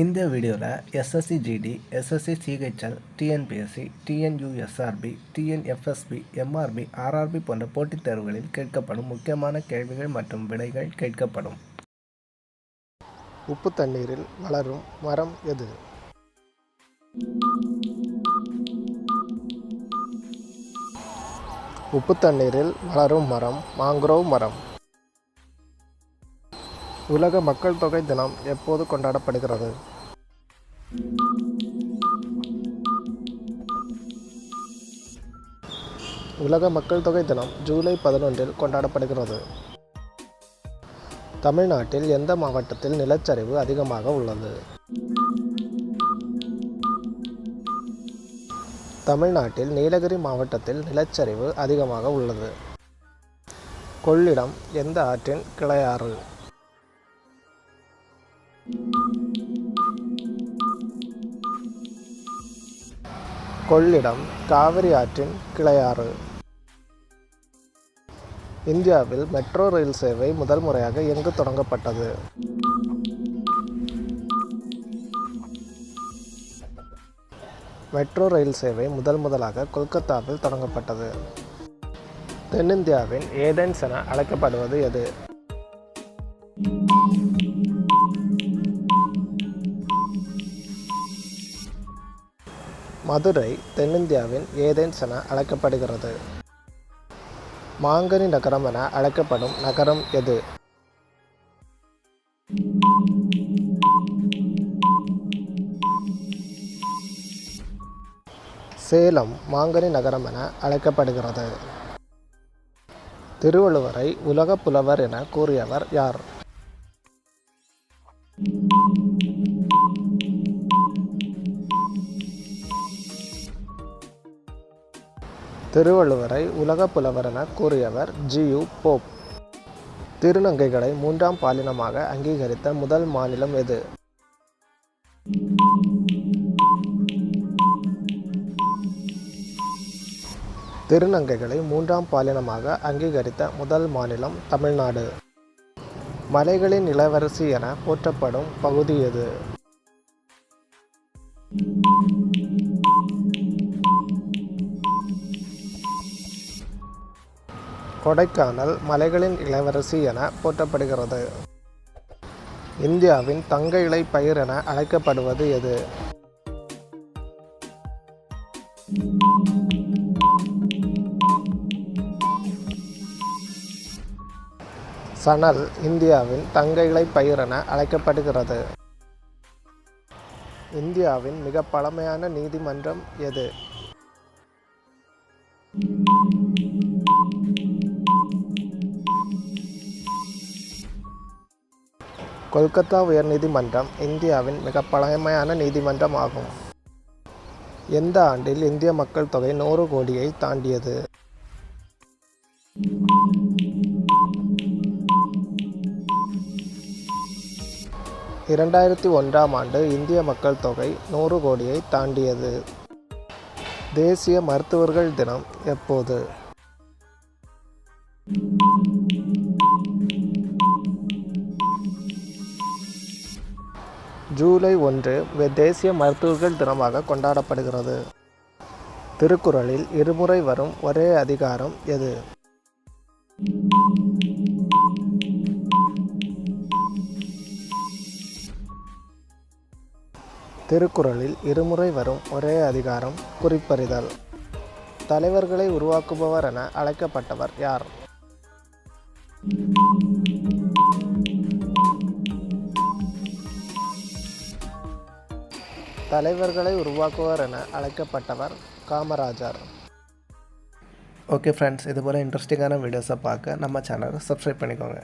இந்த வீடியோவில் SSC GD SSC CHSL TNPSC TNUSRB TNFSB MRB RRB போன்ற போட்டித் தேர்வுகளில் கேட்கப்படும் முக்கியமான கேள்விகள் மற்றும் விடைகள் கேட்கப்படும். உப்பு தண்ணீரில் வளரும் மரம் எது? உப்பு தண்ணீரில் வளரும் மரம் மாங்க்ரோவ் மரம். உலக மக்கள் தொகை தினம் எப்போது கொண்டாடப்படுகிறது? உலக மக்கள் தொகை தினம் ஜூலை பதினொன்றில் கொண்டாடப்படுகிறது. தமிழ்நாட்டில் எந்த மாவட்டத்தில் நிலச்சரிவு அதிகமாக உள்ளது? தமிழ்நாட்டில் நீலகிரி மாவட்டத்தில் நிலச்சரிவு அதிகமாக உள்ளது. கொள்ளிடம் எந்த ஆற்றின் கிளையாறு? கொள்ளிடம் காவிரி ஆற்றின் கிளையாறு. இந்தியாவில் மெட்ரோ ரயில் சேவை முதல் முறையாக எங்கு தொடங்கப்பட்டது? மெட்ரோ ரயில் சேவை முதல் முதலாக கொல்கத்தாவில் தொடங்கப்பட்டது. தென்னிந்தியாவின் ஏதென்ஸ் என அழைக்கப்படுவது எது? மதுரை தென்னிந்தியாவின் ஏதென்ஸ் என அழைக்கப்படுகிறது. மாங்கனி நகரம் என அழைக்கப்படும் நகரம் எது? சேலம் மாங்கனி நகரம் என அழைக்கப்படுகிறது. திருவள்ளுவரை உலக புலவர் என கூறியவர் யார்? திருவள்ளுவரை உலக புலவர் என கூறியவர் ஜியு போப். திருநங்கைகளை மூன்றாம் பாலினமாக அங்கீகரித்த முதல் மாநிலம் எது? திருநங்கைகளை மூன்றாம் பாலினமாக அங்கீகரித்த முதல் மாநிலம் தமிழ்நாடு. மலைகளின் இளவரசி என போற்றப்படும் பகுதி எது? கொடைக்கானல் மலைகளின் இளவரசி என போற்றப்படுகிறது. இந்தியாவின் தங்க இலை பயிர் என அழைக்கப்படுவது எது? சணல் இந்தியாவின் தங்க இலை பயிர் என அழைக்கப்படுகிறது. இந்தியாவின் மிக பழமையான நீதிமன்றம் எது? கொல்கத்தா உயர்நீதிமன்றம் இந்தியாவின் மிக பழமையான நீதிமன்றம் ஆகும் எந்த ஆண்டில் இந்திய மக்கள் தொகை நூறு கோடியை தாண்டியது? இரண்டாயிரத்தி ஒன்றாம் ஆண்டு இந்திய மக்கள் தொகை நூறு கோடியை தாண்டியது. தேசிய மருத்துவர்கள் தினம் எப்போது? ஜூலை ஒன்று தேசிய மருத்துவர்கள் தினமாக கொண்டாடப்படுகிறது. திருக்குறளில் இருமுறை வரும் ஒரே அதிகாரம் எது? திருக்குறளில் இருமுறை வரும் ஒரே அதிகாரம் குறிப்பறிதல். தலைவர்களை உருவாக்குபவர் என அழைக்கப்பட்டவர் யார்? தலைவர்களை உருவாக்குவர் என அழைக்கப்பட்டவர் காமராஜர். ஓகே ஃப்ரெண்ட்ஸ் இது போல் இன்ட்ரெஸ்டிங்கான வீடியோஸை பார்க்க நம்ம சேனலை சப்ஸ்கிரைப் பண்ணிக்கோங்க.